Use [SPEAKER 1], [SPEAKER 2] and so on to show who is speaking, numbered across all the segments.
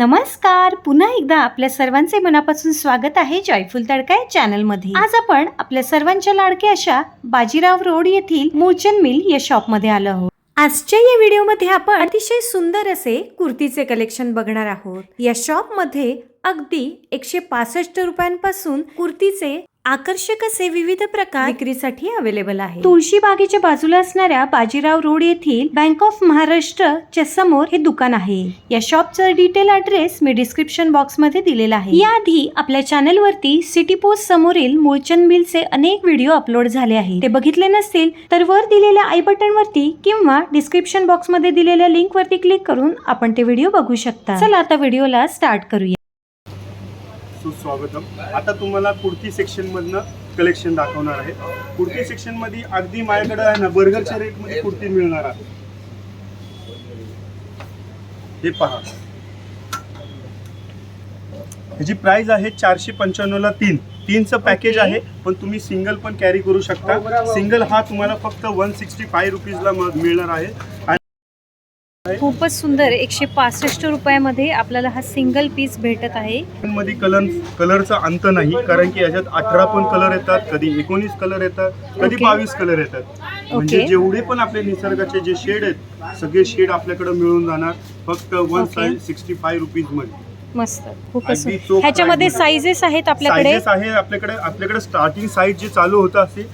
[SPEAKER 1] नमस्कार. पुन्हा एकदा आपल्या सर्वांचे मनापासून स्वागत आहे जॉयफुल तडका या चॅनलमध्ये आज आपण आपल्या सर्वांच्या लाडक्या अशा बाजीराव रोड येथील मूळचंद मिल या शॉपमध्ये आलो आहोत. आजच्या या व्हिडिओमध्ये आपण अतिशय सुंदर असे कुर्तीचे कलेक्शन बघणार आहोत. या शॉपमध्ये अगदी एकशे पासष्ट रुपयांपासून कुर्तीचे आकर्षक असे विविध प्रकार विक्रीसाठी अवेलेबल आहे तुळशी बागेच्या बाजूला असणाऱ्या बाजीराव रोड येथील बँक ऑफ महाराष्ट्रच्या समोर हे दुकान आहे. या शॉपचा डिटेल ॲड्रेस मी डिस्क्रिप्शन बॉक्समध्ये दिलेला आहे. याआधी आपल्या चॅनल वरती सिटी पोस्ट समोरील मूळचंद मिलचे अनेक व्हिडिओ अपलोड झाले आहेत. ते बघितले नसतील तर वर दिलेल्या आय बटन वरती किंवा डिस्क्रिप्शन बॉक्समध्ये दिलेल्या लिंक वरती क्लिक करून आपण ते व्हिडिओ बघू शकता. चला आता व्हिडिओला स्टार्ट करूया.
[SPEAKER 2] सुस्वागतम. आता तुम्हाला कुर्ती सेक्शन मधनं कलेक्शन दाखवणार आहे. कुर्ती सेक्शनमध्ये अगदी माझ्याकडे आहे ना बर्गरच्या रेटमध्ये कुर्ती मिळणार आहे. हे पहा. ह्याची प्राइस आहे चारशे पंच्याण्णव ला तीन. तीनचं पॅकेज. आहे पण तुम्ही सिंगल पण कॅरी करू शकता. सिंगल हा तुम्हाला फक्त वन सिक्स्टी फाय रुपीजला मिळणार आहे.
[SPEAKER 1] खूपच सुंदर एकशे पासष्ट रुपयामध्ये आपल्याला हा सिंगल पीस भेटत आहे
[SPEAKER 2] मध्ये कलर कलरचा अंत नाही कारण की याच्यात अठरा पण कलर येतात कधी एकोणीस कलर येतात कधी
[SPEAKER 1] Okay.
[SPEAKER 2] बावीस कलर येतात म्हणजे
[SPEAKER 1] Okay.
[SPEAKER 2] जेवढे पण आपले निसर्गाचे जे शेड आहेत सगळे शेड आपल्याकडे मिळून जाणार फक्त वन
[SPEAKER 1] Okay.
[SPEAKER 2] सिक्स्टी फाय रुपीजमध्ये
[SPEAKER 1] मस्त खूपच
[SPEAKER 2] अगदी
[SPEAKER 1] सुंदर
[SPEAKER 2] चोख
[SPEAKER 1] ह्याच्यामध्ये
[SPEAKER 2] price मध्ये.
[SPEAKER 1] आहेत आपल्याकडे
[SPEAKER 2] आहे आपल्याकडे आपल्याकडे स्टार्टिंग साईज जे चालू होतं असे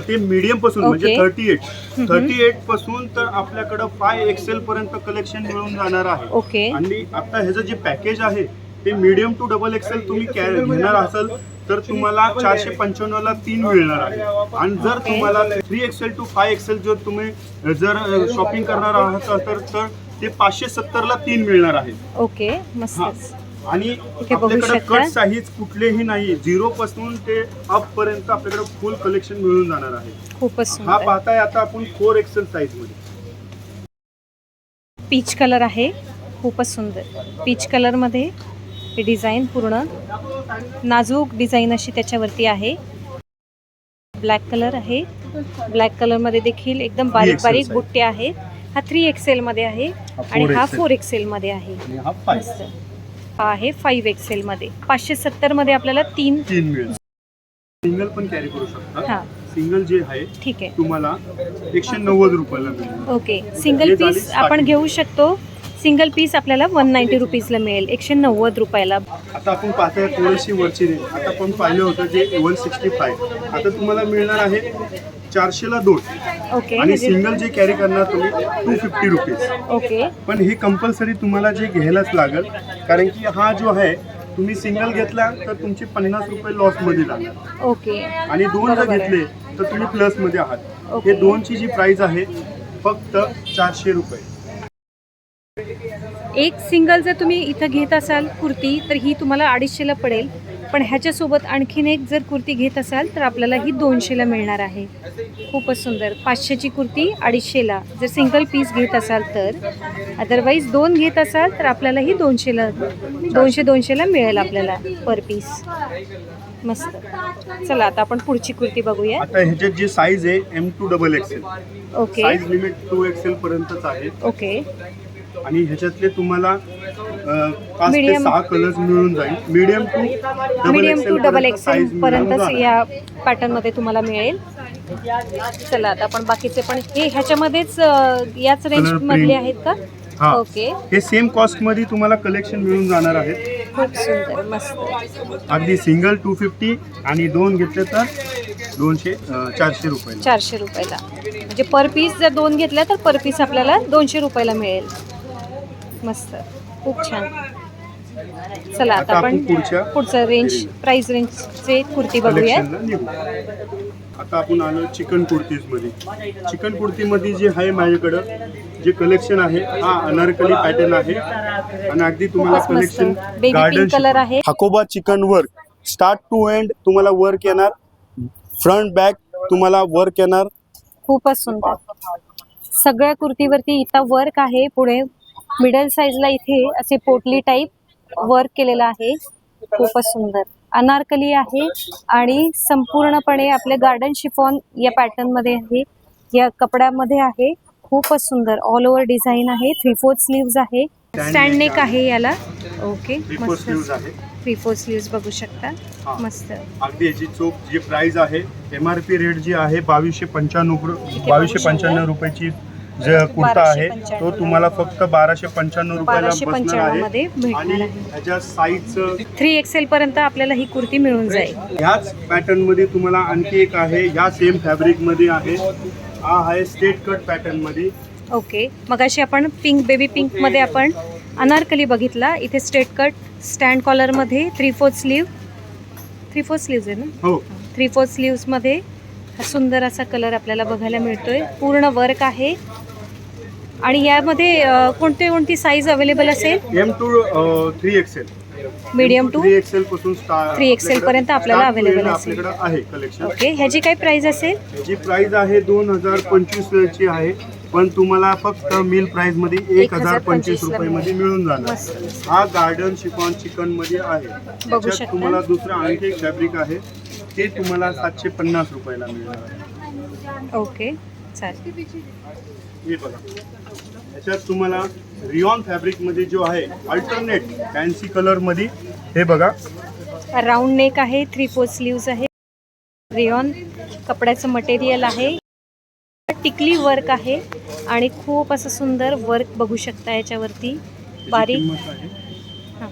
[SPEAKER 2] ते मीडियमपासून म्हणजे. Thirty eight. थर्टी एटपासून तर आपल्याकडे फाय एक्सेल पर्यंत कलेक्शन मिळून जाणार आहे
[SPEAKER 1] ओके
[SPEAKER 2] आणि आता ह्याचं जे पॅकेज आहे ते मीडियम टू डबल एक्सेल तुम्ही कॅ- घेणार असाल तर तुम्हाला चारशे पंच्याण्णव ला तीन मिळणार आहे आणि जर. तुम्हाला three XL to five XL जर तुम्ही जर शॉपिंग करणार आहात तर तर ते पाचशे सत्तर ला तीन मिळणार आहे
[SPEAKER 1] ओके
[SPEAKER 2] हा.
[SPEAKER 1] मस्त
[SPEAKER 2] आणि आपल्याकडे. कट साईज कुठलेही नाही झिरो पासून ते अप पर्यंत आपल्याकडे फुल कलेक्शन मिळून जाणार आहे.
[SPEAKER 1] खूपच
[SPEAKER 2] हा पाहताय आता आपण फोर एक्सेल साईजमध्ये.
[SPEAKER 1] पीच कलर आहे. खूपच सुंदर. पीच कलरमध्ये हे डिझाईन पूर्ण नाजूक डिझाईन अशी त्याच्यावरती आहे. ब्लॅक कलर आहे. ब्लॅक कलरमध्ये देखील एकदम बारीक बारीक. बुट्टे आहेत. हा थ्री एक्सेल मध्ये आहे आणि
[SPEAKER 2] 4
[SPEAKER 1] हा. फोर एक्सेल मध्ये आहे. आहे फाईव्ह एक्सेल मध्ये. पाचशे सत्तरमध्ये आपल्याला तीन
[SPEAKER 2] तीन मिळेल. सिंगल पण कॅरी करू शकता.
[SPEAKER 1] हा.
[SPEAKER 2] सिंगल जे आहे
[SPEAKER 1] ठीक आहे.
[SPEAKER 2] तुम्हाला एकशे नव्वद रुपयाला मिळेल.
[SPEAKER 1] ओके. सिंगल
[SPEAKER 2] हे झाली
[SPEAKER 1] पीस आपण
[SPEAKER 2] starting.
[SPEAKER 1] घेऊ शकतो. सिंगल पीस आपल्याला वन नाईन्टी रुपीजला मिळेल. एकशे नव्वद रुपयाला.
[SPEAKER 2] आता आपण पाहताय थोडीशी वरची रेंज. आता आपण पाहिलं होतं जे वन सिक्स्टी फाय आता तुम्हाला मिळणार आहे चारशेला दोन.
[SPEAKER 1] ओके.
[SPEAKER 2] आणि सिंगल जे कॅरी करणार तुम्ही टू फिफ्टी रुपीज
[SPEAKER 1] ओके.
[SPEAKER 2] पण हे कंपल्सरी तुम्हाला जे घ्यायलाच लागेल कारण की हा जो आहे तुम्ही सिंगल घेतला तर तुमचे पन्नास रुपये लॉसमध्ये जाणार.
[SPEAKER 1] ओके.
[SPEAKER 2] आणि दोन जर. घेतले तर तुम्ही प्लसमध्ये आहात.
[SPEAKER 1] ओके.
[SPEAKER 2] हे दोनची जी प्राइस आहे फक्त चारशे रुपये.
[SPEAKER 1] एक सिंगल जर तुम्ही इथं घेत असाल कुर्ती तर ही तुम्हाला अडीचशेला पडेल. पण ह्याच्यासोबत आणखीन एक जर कुर्ती घेत असाल तर आपल्याला ही दोनशेला मिळणार आहे. खूपच सुंदर. पाचशेची कुर्ती अडीचशेला जर सिंगल पीस घेत असाल तर. अदरवाईज दोन घेत असाल तर आपल्याला ही दोनशेला दोनशे दोनशेला मिळेल आपल्याला पर पीस मस्त. चला आता आपण पुढची कुर्ती बघूया.
[SPEAKER 2] आता ह्याच्यात जे साईज आहे M to double XL
[SPEAKER 1] okay
[SPEAKER 2] size limit two XL पर्यंतच आहे.
[SPEAKER 1] ओके
[SPEAKER 2] आणि ह्याच्यातले तुम्हाला पाच ते
[SPEAKER 1] Medium.
[SPEAKER 2] सहा कलर्स मिळून जाईल. Medium to
[SPEAKER 1] medium to double
[SPEAKER 2] XL
[SPEAKER 1] पर्यंतच या पॅटर्नमध्ये तुम्हाला मिळेल. चला आता आपण बाकीचे पण हे ह्याच्यामध्येच अं, याच रेंज
[SPEAKER 2] Color
[SPEAKER 1] मधले
[SPEAKER 2] print.
[SPEAKER 1] आहेत का?
[SPEAKER 2] हा.
[SPEAKER 1] ओके
[SPEAKER 2] हे सेम कॉस्टमध्ये तुम्हाला कलेक्शन मिळून जाणार आहे
[SPEAKER 1] खूप सुंदर मस्त.
[SPEAKER 2] अगदी सिंगल टू फिफ्टी आणि दोन घेतले तर दोनशे अं, चारशे रुपये
[SPEAKER 1] चारशे रुपयाला. म्हणजे पर पीस जर दोन घेतल्या तर पर पीस आपल्याला दोनशे रुपयाला मिळेल. मस्त. खूप छान. चला आता
[SPEAKER 2] आपण
[SPEAKER 1] पुढचं रेंज प्राइस रेंजचे कुर्ती बघूया.
[SPEAKER 2] आता आपण आलो चिकन कुर्तीजमध्ये चिकन कुर्ती मध्ये जे आहे माझ्याकडं जे कलेक्शन आहे हा अनारकली पॅटर्न आहे. आणि अगदी तुम्हाला कलेक्शन
[SPEAKER 1] बेबी पिंक कलर आहे.
[SPEAKER 2] Hakoba chikan work start to end तुम्हाला वर्क येणार. फ्रंट बॅक तुम्हाला वर्क येणार.
[SPEAKER 1] खूपच सुंदर. सगळ्या कुर्तीवरती इथं वर्क आहे. पुढे मिडल साईजला इथे असे पोटली टाईप वर्क केलेलं आहे. खूपच सुंदर. अनारकली आहे आणि संपूर्णपणे आपले गार्डन शिफॉन या पॅटर्नमध्ये आहे. या कपड्यामध्ये आहे. खूपच सुंदर. ऑल ओव्हर डिझाईन आहे. थ्री फोर्थ स्लीव्ज आहे. स्टँड नेक आहे. याला. ओके
[SPEAKER 2] थ्री फोर
[SPEAKER 1] मस्त.
[SPEAKER 2] स्लीव्ज आहे.
[SPEAKER 1] थ्री फोर स्लीव्ज बघू शकता. मस्त.
[SPEAKER 2] अगदी याची चोप जी प्राइस आहे एम आर पी रेट जी आहे बावीसशे पंच्याण्णव बावीसशे. पंच्याण्णव रुपयाची जे कुर्ता आहे. तो तुम्हाला फक्त बाराशे पंच्याण्णव रुपयाला
[SPEAKER 1] बाराशे
[SPEAKER 2] बसणार
[SPEAKER 1] पंच्याण्णव
[SPEAKER 2] आहे.
[SPEAKER 1] मध्ये भेटणार
[SPEAKER 2] आणि
[SPEAKER 1] आहे.
[SPEAKER 2] ह्याच्या साईजचं
[SPEAKER 1] थ्री एक्सेल पर्यंत आपल्याला ही कुर्ती मिळून जाईल.
[SPEAKER 2] ह्याच पॅटर्नमध्ये तुम्हाला आणखी एक आहे ह्या सेम फॅब्रिकमध्ये आहे. हा आहे स्टेट कट पॅटर्नमध्ये.
[SPEAKER 1] ओके. मग अशी आपण पिंक बेबी पिंकमध्ये आपण अनारकली बघितला. इथे straight cut stand कॉलरमध्ये three fourth sleeve three fourth sleeves आहे ना?
[SPEAKER 2] हो.
[SPEAKER 1] थ्री फोर्थ स्लीव्समध्ये हा सुंदर असा कलर आपल्याला बघायला मिळतोय. पूर्ण वर्क आहे. आणि यामध्ये कोणते कोणती साईज अवेलेबल असेल?
[SPEAKER 2] M to three XL
[SPEAKER 1] medium to
[SPEAKER 2] three XL पासून स्टार्ट
[SPEAKER 1] 3XL पर्यंत आपल्याला.
[SPEAKER 2] आपल्याकडे आहे कलेक्शन
[SPEAKER 1] ओके ह्याची काय प्राइस असेल?
[SPEAKER 2] जी प्राइस आहे दोन हजार पंचवीस ची आहे. पण तुम्हाला फक्त मिल प्राइसमध्ये एक हजार पंचवीस
[SPEAKER 1] 1025 ला
[SPEAKER 2] रुपये मध्ये मिळून जाणार. हा गार्डन शिफॉन चिकनमध्ये आहे. तुम्हाला दुसरं आणखी एक फॅब्रिक आहे. ते तुम्हाला सातशे पन्नास रुपयाला मिळणार आहे.
[SPEAKER 1] ओके चालेल.
[SPEAKER 2] हे बघा. याच्यात तुम्हाला रिऑन फॅब्रिकमध्ये जो आहे अल्टरनेट फॅन्सी कलरमध्ये हे बघा.
[SPEAKER 1] राऊंड नेक आहे थ्री फोर स्लीव्ज आहे. रेयॉन कपड्याचं मटेरियल आहे. टिकली वर्क आहे आणि खूप असं सुंदर वर्क बघू शकता याच्यावरती.
[SPEAKER 2] याची
[SPEAKER 1] बारीक. हां.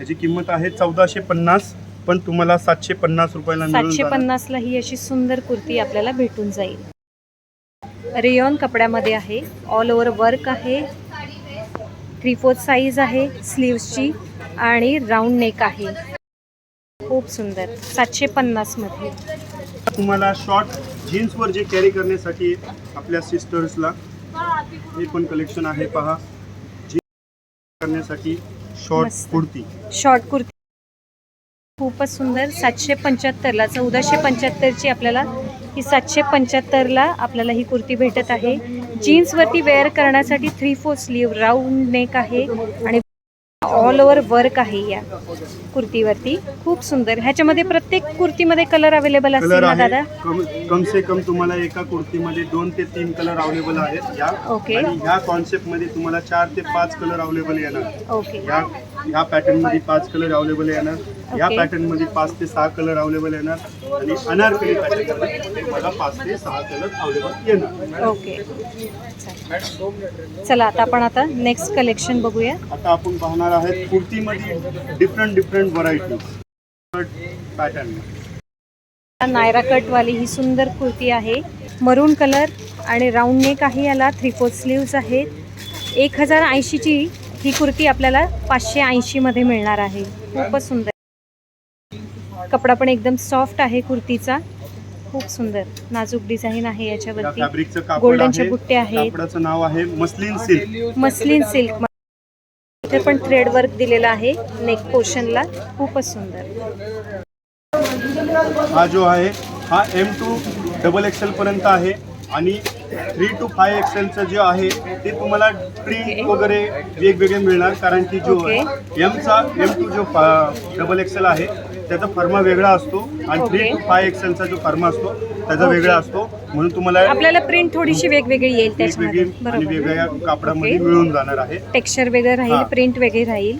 [SPEAKER 2] याची किंमत आहे चौदाशे पन्नास. पण तुम्हाला सातशे पन्नास रुपयाला मिळून
[SPEAKER 1] सातशे
[SPEAKER 2] जाणार.
[SPEAKER 1] पन्नासला ही अशी सुंदर कुर्ती आपल्याला भेटून जाईल. रेयॉन कपड्यामध्ये आहे ऑल ओव्हर वर्क आहे थ्री फोर्थ साईज आहे स्लीव्सची आणि राऊंड नेक आहे. खूप सुंदर सातशे पन्नासमध्ये
[SPEAKER 2] तुम्हाला शॉर्ट जीन्सवर जे कॅरी करण्यासाठी आपल्या सिस्टर्सला हे पण कलेक्शन आहे पहा. जीन्स करण्यासाठी शॉर्ट
[SPEAKER 1] मस्त.
[SPEAKER 2] कुर्ती.
[SPEAKER 1] शॉर्ट कुर्ती. खूपच सुंदर सातशे पंच्याहत्तरला चौदाशे पंच्याहत्तरची आपल्याला ही सातशे पंच्याहत्तरला आपल्याला ही कुर्ती भेटत आहे. जीन्सवरती वेअर करण्यासाठी three four sleeve round neck आहे आणि ऑल ओव्हर वर्क आहे या कुर्तीवरती. खूप सुंदर. ह्याच्यामध्ये प्रत्येक कुर्तीमध्ये कलर अवेलेबल असतील
[SPEAKER 2] कलर
[SPEAKER 1] ना
[SPEAKER 2] आहे.
[SPEAKER 1] दादा?
[SPEAKER 2] कम कम से कम तुम्हाला एका कुर्तीमध्ये दोन ते तीन कलर अवेलेबल आहेत या.
[SPEAKER 1] ओके.
[SPEAKER 2] आणि ह्या कॉन्सेप्टमध्ये तुम्हाला चार ते पाच कलर अवेलेबल येणार.
[SPEAKER 1] ओके
[SPEAKER 2] या ह्या पॅटर्नमध्ये पाच कलर अवेलेबल येणार. या
[SPEAKER 1] ओके.
[SPEAKER 2] पॅटर्नमध्ये पाच ते सहा कलर अवेलेबल येणार. आणि अनारकली पॅटर्न तुम्हाला पाच ते सहा कलर अवेलेबल येणार.
[SPEAKER 1] ओके. चला आता आपण आता नेक्स्ट कलेक्शन बघूया.
[SPEAKER 2] आता आपण पाहणार आहेत कुर्तीमध्ये different different variety pattern
[SPEAKER 1] Naira कटवाली ही सुंदर कुर्ती आहे. मरून कलर आणि राऊंड नेक आहे याला थ्री फोर्थ स्लीव्ज आहेत. एक हजार ऐंशीची ही कुर्ती आपल्याला पाचशे ऐंशीमध्ये मिळणार आहे. खूपच सुंदर. कपडा पण एकदम सॉफ्ट आहे कुर्तीचा. खूप सुंदर नाजूक डिझाईन आहे याच्यावरती. गोल्डनचे बुट्टे आहेत.
[SPEAKER 2] कापडाचं नाव आहे मस्लिन सिल्क.
[SPEAKER 1] Muslin silk. इथे पण थ्रेड वर्क दिलेला आहे नेक पोर्शनला खूपच सुंदर.
[SPEAKER 2] हा जो आहे हा एम टू डबल एक्सेल पर्यंत आहे आणि थ्री टू फाय एक्सेलचं जे आहे ते तुम्हाला प्रिंट वगैरे वेगवेगळे मिळणार कारण की जो. एमचा एम टू जो डबल एक्सेल आहे त्याचा फर्मा वेगळा असतो आणि थ्री. टू फाय एक्सेलचा जो फर्मा असतो त्याचा. वेगळा असतो. म्हणून तुम्हाला
[SPEAKER 1] आपल्याला प्रिंट थोडीशी वेगवेगळी येईल
[SPEAKER 2] वेगवेगळी
[SPEAKER 1] त्याच्यामध्ये.
[SPEAKER 2] आणि
[SPEAKER 1] बरोबर.
[SPEAKER 2] वेगवेगळ्या कापडामध्ये
[SPEAKER 1] ओके.
[SPEAKER 2] मिळून जाणार आहे.
[SPEAKER 1] टेक्स्चर वेगळं राहील
[SPEAKER 2] हा.
[SPEAKER 1] प्रिंट वेगळी राहील.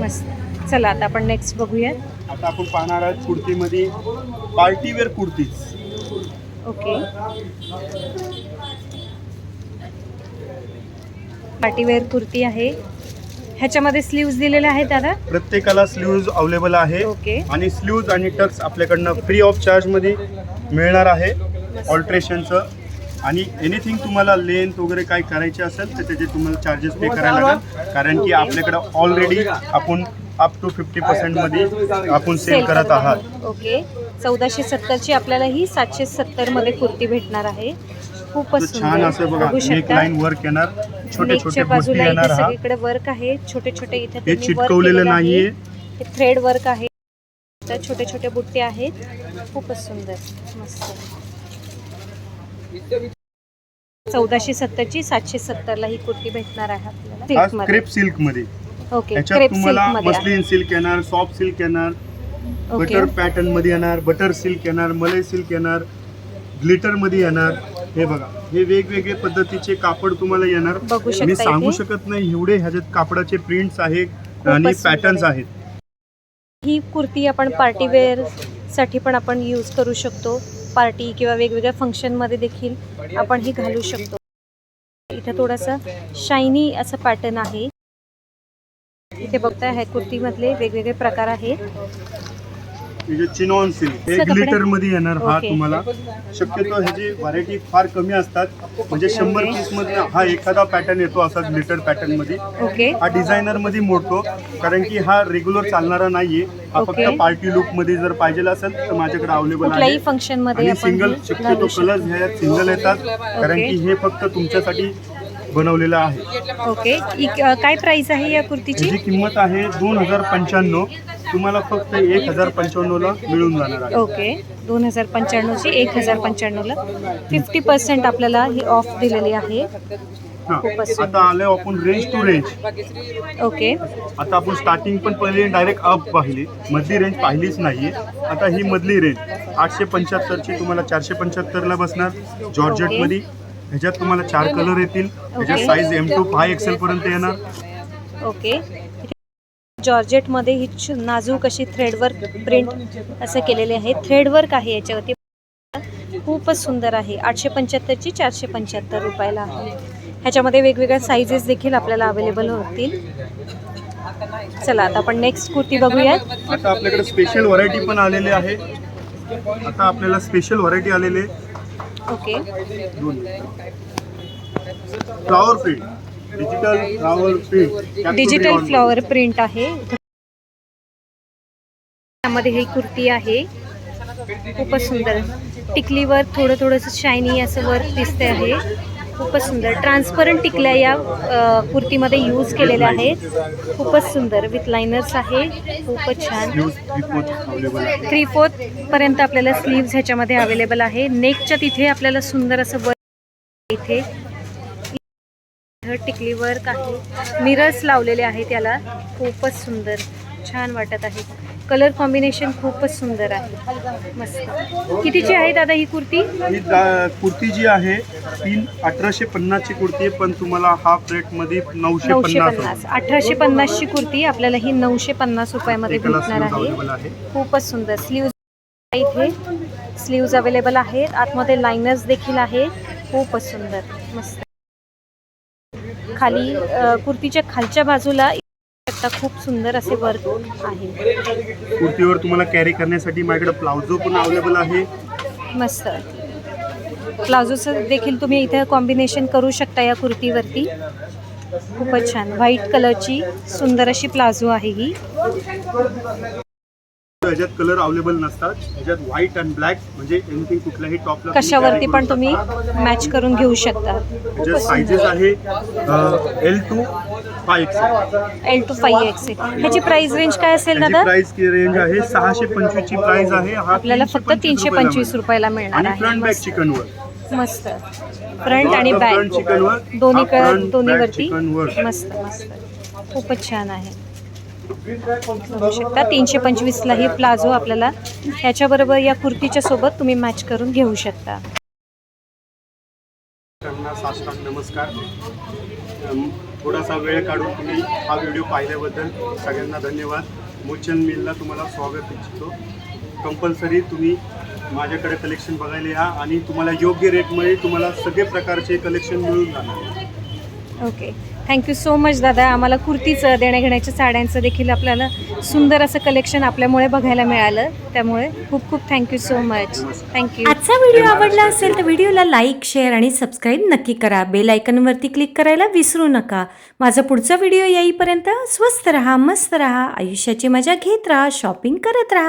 [SPEAKER 1] मस्त. चला आता आपण नेक्स्ट बघूया
[SPEAKER 2] आता आपण पाहणार आहोत कुर्तीमध्ये party wear kurtis.
[SPEAKER 1] Okay. Party wear kurti आहे. ह्याच्यामध्ये स्लीव्ज दिलेले आहेत दादा?
[SPEAKER 2] प्रत्येकाला स्लीव्ज अवेलेबल आहे.
[SPEAKER 1] ओके
[SPEAKER 2] आणि स्लीव्ज आणि टक्स आपल्याकडनं फ्री ऑफ चार्जमध्ये मिळणार आहे. ऑल्ट्रेशनचं आणि एनिथिंग तुम्हाला लेंथ वगैरे काय करायचे असेल तर त्याचे तुम्हाला चार्जेस पे करायला लागेल. कारण की आपल्याकडं ऑलरेडी आपण अप टू फिफ्टी पर्सेंटमध्ये आपण सेल करत आहात.
[SPEAKER 1] ओके चौदाशे सत्तरची आपल्याला ही सातशे सत्तरमध्ये कुर्ती भेटणार आहे. खूपच
[SPEAKER 2] छान असं बघा
[SPEAKER 1] शकता.
[SPEAKER 2] लाईन वर्क येणार. छोटे छोटे
[SPEAKER 1] बाजूला इथे
[SPEAKER 2] हा
[SPEAKER 1] सगळीकडे वर्क आहे. छोटे छोटे इथे
[SPEAKER 2] हे
[SPEAKER 1] त्यांनी work
[SPEAKER 2] चिटकवलेलं
[SPEAKER 1] केलेलं आहे.
[SPEAKER 2] नाहीये.
[SPEAKER 1] हे थ्रेड वर्क आहे. तर छोटे छोटे बुट्टे आहेत. खूपच सुंदर. मस्त. चौदाशे सत्तरची सातशे सत्तरला ही कुर्ती भेटणार आहे आपल्याला.
[SPEAKER 2] हा
[SPEAKER 1] Silk मध्ये.
[SPEAKER 2] क्रेप सिल्कमध्ये.
[SPEAKER 1] ओके क्रेप
[SPEAKER 2] तुम्हाला
[SPEAKER 1] मध्ये आहे.
[SPEAKER 2] मस्लिन सिल्क येणार सॉफ्ट सिल्क येणार
[SPEAKER 1] ओके
[SPEAKER 2] बटर पॅटर्नमध्ये येणार बटर सिल्क येणार मलई सिल्क येणार ग्लिटरमध्ये येणार. हे बघा हे वेगवेगळे पद्धतीचे कापड तुम्हाला येणार.
[SPEAKER 1] बघू शकता
[SPEAKER 2] मी सांगू. शकत नाही एवढे ह्याच्यात कापडाचे प्रिंट्स आहे आणि
[SPEAKER 1] सुंदर
[SPEAKER 2] पॅटर्न्स
[SPEAKER 1] आहे.
[SPEAKER 2] आहेत.
[SPEAKER 1] ही कुर्ती आपण पार्टी वेअरसाठी पण आपण यूज करू शकतो. पार्टी किंवा वेगवेगळ्या फंक्शनमध्ये देखील आपण ही घालू शकतो. इथे थोडासा शायनी असं पॅटर्न आहे. इथे बघताय ह्या कुर्तीमधले वेगवेगळे प्रकार आहेत.
[SPEAKER 2] म्हणजे चिनॉन सिल्क हे
[SPEAKER 1] कपडे?
[SPEAKER 2] ग्लिटरमध्ये येणार हा
[SPEAKER 1] ओके.
[SPEAKER 2] तुम्हाला शक्यतो ह्याची व्हरायटी फार कमी असतात म्हणजे शंभर
[SPEAKER 1] ओके.
[SPEAKER 2] पीसमध्ये हा एखादा पॅटर्न येतो असा ग्लिटर पॅटर्नमध्ये
[SPEAKER 1] ओके
[SPEAKER 2] हा डिझायनरमध्ये मोडतो कारण की हा रेग्युलर चालणारा नाहीये हा
[SPEAKER 1] ओके.
[SPEAKER 2] फक्त पार्टी लुकमध्ये जर पाहिजे असेल तर माझ्याकडे अवेलेबल
[SPEAKER 1] कुठल्याही
[SPEAKER 2] आहे
[SPEAKER 1] फंक्शनमध्ये
[SPEAKER 2] आणि
[SPEAKER 1] आपण
[SPEAKER 2] सिंगल
[SPEAKER 1] हे
[SPEAKER 2] शक्यतो
[SPEAKER 1] घालू शकतो
[SPEAKER 2] कलर्स सिंगल येतात कारण
[SPEAKER 1] ओके.
[SPEAKER 2] की हे फक्त तुमच्यासाठी बनवलेलं आहे
[SPEAKER 1] ओके इक- अ, काय प्राइस आहे या कुर्तीची
[SPEAKER 2] किंमत आहे दोन हजार पंच्याण्णव तुम्हाला फक्त एक हजार पंच्याण्णवला मिळून जाणार आहे.
[SPEAKER 1] ओके. दोन हजार पंच्याण्णवची एक हजार पंच्याण्णवला. फिफ्टी पर्सेंट आपल्याला ही ऑफ दिलेली आहे.
[SPEAKER 2] हा.
[SPEAKER 1] खूपच. सुंदर.
[SPEAKER 2] आता आले आपण रेंज टू रेंज
[SPEAKER 1] ओके.
[SPEAKER 2] आता आपण स्टार्टिंग पण पहिले डायरेक्ट अप पाहिली. मधली रेंज पाहिलीच नाहीये. आता ही मधली रेंज आठशे पंच्याहत्तरची तुम्हाला चारशे पंच्याहत्तरला बसणार. जॉर्जेटमध्ये ह्याच्यात तुम्हाला चार कलर येतील. ह्याच्यात
[SPEAKER 1] okay.
[SPEAKER 2] Size M to five XL पर्यंत येणार.
[SPEAKER 1] ओके. जॉर्जेटमध्ये ही नाजूक अशी थ्रेडवर्क प्रिंट असं केलेले आहे. थ्रेडवर्क आहे याच्यावरती. खूपच सुंदर आहे. आठशे पंच्याहत्तरची चारशे पंच्याहत्तर रुपयाला आहे. ह्याच्यामध्ये वेगवेगळ्या साईजेस देखील आपल्याला अवेलेबल होतील. चला आता आपण नेक्स्ट कुर्ती बघूयात.
[SPEAKER 2] आता आपल्याकडे स्पेशल व्हरायटी पण आलेले आहे. आता आपल्याला स्पेशल व्हरायटी आलेले
[SPEAKER 1] okay
[SPEAKER 2] flower print digital flower print
[SPEAKER 1] digital flower print आहे. त्यामध्ये ही कुर्ती आहे. खूपच सुंदर. टिकलीवर थोडं थोडंसं शायनी असं वर्क दिसते आहे. खूपच सुंदर. ट्रान्सपरंट टिकल्या या कुर्तीमध्ये यूज केलेल्या आहेत. खूपच सुंदर. विथ लायनर्स आहे. खूपच छान. थ्री फोर्थ पर्यंत आपल्याला स्लीव्ज ह्याच्यामध्ये अवेलेबल आहे. नेकच्या तिथे आपल्याला सुंदर असं वर्क इथे. टिकली वर्क आहे मिरर्स लावलेले आहे त्याला खूपच सुंदर छान वाटत आहे. कलर कॉम्बिनेशन खूपच सुंदर आहे. मस्त. कितीची आहे दादा ही कुर्ती?
[SPEAKER 2] ही कुर्ती जी आहे ती अठराशे पन्नासची कुर्ती आहे पण तुम्हाला हाफ रेटमध्ये नऊशे पन्नास
[SPEAKER 1] अठराशे पन्नासची कुर्ती आपल्याला ही नऊशे पन्नास रुपयामध्ये भेटणार आहे. खूपच सुंदर. स्लीव्ज इथे. स्लीव्ज अवेलेबल आहेत. आतमध्ये लायनर्स देखील आहे. खूपच सुंदर. मस्त. खाली कुर्तीच्या खालच्या बाजूला खूप सुंदर असे वर्क आहे.
[SPEAKER 2] कुर्तीवर तुम्हाला कॅरी करण्यासाठी माझ्याकडे प्लाझो पण अवेलेबल आहे.
[SPEAKER 1] मस्त. प्लाझोचं देखील तुम्ही इथे कॉम्बिनेशन करू शकता या कुर्तीवरती. खूपच छान. व्हाईट कलरची सुंदर अशी प्लाझो आहे ही.
[SPEAKER 2] ह्याच्यात कलर अवेलेबल नसतात. ह्याच्यात व्हाईट अँड ब्लॅक म्हणजे एनिथिंग कुठल्याही टॉपला
[SPEAKER 1] कशावरती पण तुम्ही मॅच करून घेऊ शकता.
[SPEAKER 2] ह्याच्यात सायझेस आहे L to five XL
[SPEAKER 1] L to five X ह्याची प्राइस रेंज काय असेल दादा?
[SPEAKER 2] प्राइस रेंज आहे सहाशे पंचवीस ची प्राइस आहे. हा
[SPEAKER 1] आपल्याला फक्त तीनशे पंचवीस रुपयाला मिळणार
[SPEAKER 2] आणि फ्रंट बॅक
[SPEAKER 1] आहे
[SPEAKER 2] चिकनवर
[SPEAKER 1] मस्त. फ्रंट आणि बॅक
[SPEAKER 2] फ्रंट चिकनवर
[SPEAKER 1] दोन्ही
[SPEAKER 2] हा front back
[SPEAKER 1] दोन्हीवरती. मस्त मस्त. खूपच छान आहे. बघू शकता तीनशे पंचवीसला ही प्लाझो आपल्याला ह्याच्याबरोबर या कुर्तीच्या सोबत तुम्ही मॅच करून घेऊ शकता.
[SPEAKER 2] नमस्कार. थोडासा वेळ काढून तुम्ही हा व्हिडिओ पाहिल्याबद्दल सगळ्यांना धन्यवाद. मोचन मिलला तुम्हाला स्वागत इच्छितो. कंपल्सरी तुम्ही माझ्याकडे कलेक्शन बघायला या आणि तुम्हाला योग्य रेटमध्ये तुम्हाला सगळे प्रकारचे कलेक्शन मिळून जाणार.
[SPEAKER 1] ओके थँक्यू सो मच दादा. आम्हाला कुर्तीचं देण्याघेण्याच्या साड्यांचं देखील आपल्याला सुंदर असं कलेक्शन आपल्यामुळे बघायला मिळालं. त्यामुळे खूप खूप thank you so much thank you
[SPEAKER 3] आजचा व्हिडिओ आवडला असेल तर व्हिडिओला लाईक शेअर आणि सबस्क्राईब नक्की करा. बेल आयकनवरती क्लिक करायला विसरू नका. माझा पुढचा व्हिडिओ येईपर्यंत स्वस्त रहा मस्त रहा. आयुष्याची मजा घेत राहा शॉपिंग करत राहा.